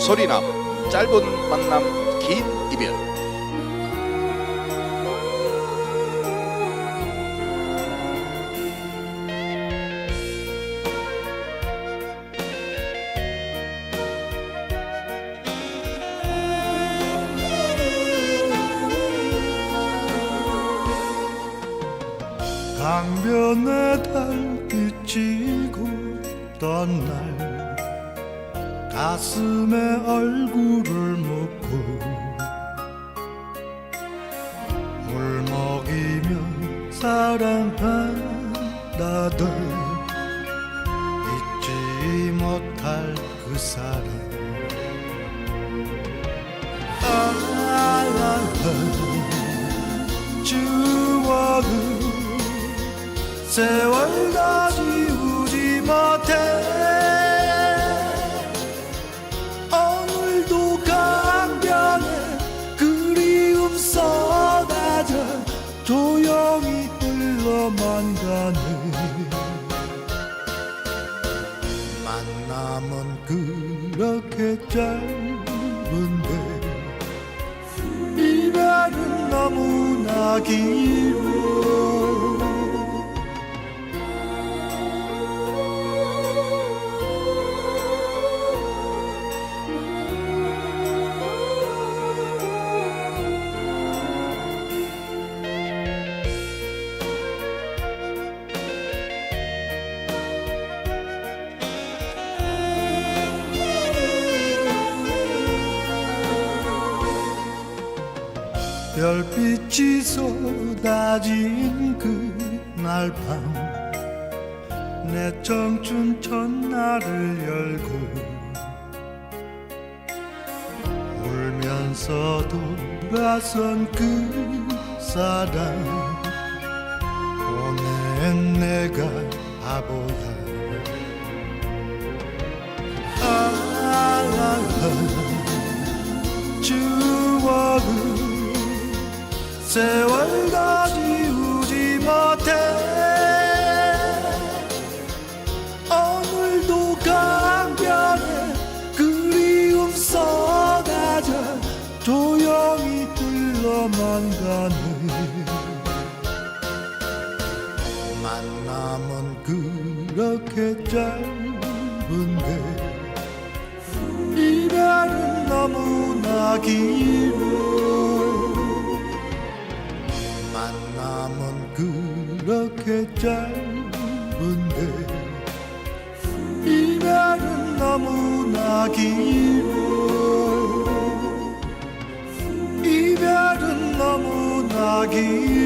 소리남 짧은 만남 긴 이별. 강변에 달빛이 굳던 날 가슴에 얼굴을 묻고 울먹이며 사랑한다던 잊지 못할 그 사람 아, 추억은 세월 흘러만 가네. 만남은 그렇게 짧은데 이별은 너무나 길어 별빛이 쏟아진 그날 밤. 내 청춘 첫날을 열고 울면서 돌아선 그 사람. 보낸 내가 바보야 아, 추억은 세월 다 지우지 못해. 오늘도 강변에 그리움 쏟아져 조용히 흘러만 가네 만남은 그렇게 짧은데 이별은 너무나 길어 짧은데 이별은 너무나 길어 이별은 너무나 길어